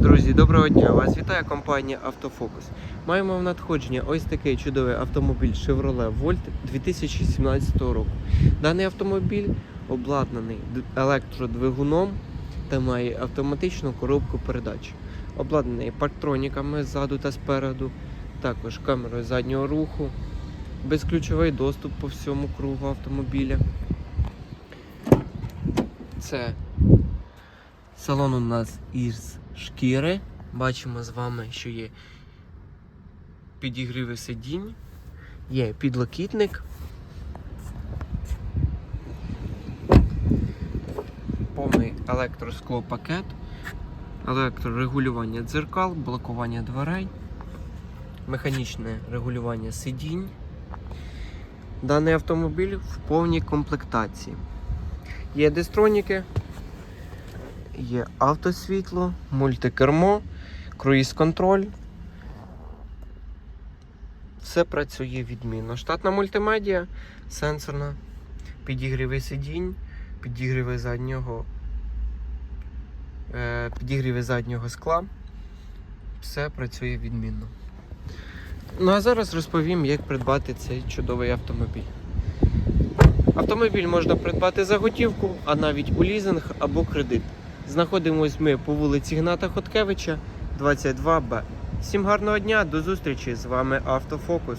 Друзі, доброго дня! Вас вітає компанія Автофокус. Маємо в надходження ось такий чудовий автомобіль Chevrolet Volt 2017 року. Даний автомобіль обладнаний електродвигуном та має автоматичну коробку передач. Обладнаний парктроніками ззаду та спереду, також камерою заднього руху, безключовий доступ по всьому кругу автомобіля. Це Салон у нас із шкіри. Бачимо з вами, що є підігріви сидінь, є підлокітник. Повний електросклопакет, електрорегулювання дзеркал, блокування дверей, механічне регулювання сидінь. Даний автомобіль в повній комплектації. Є дистроніки, Є автосвітло, мультикермо, круїз-контроль. Все працює відмінно. Штатна мультимедіа, сенсорна, підігріви сидінь, підігріви заднього, е, підігріви заднього скла. Все працює відмінно. Ну а зараз розповім, як придбати цей чудовий автомобіль. Автомобіль можна придбати за готівку, а навіть у лізинг або кредит. Знаходимось ми по вулиці Гната Хоткевича, 22Б. Всім гарного дня, до зустрічі! З вами Автофокус.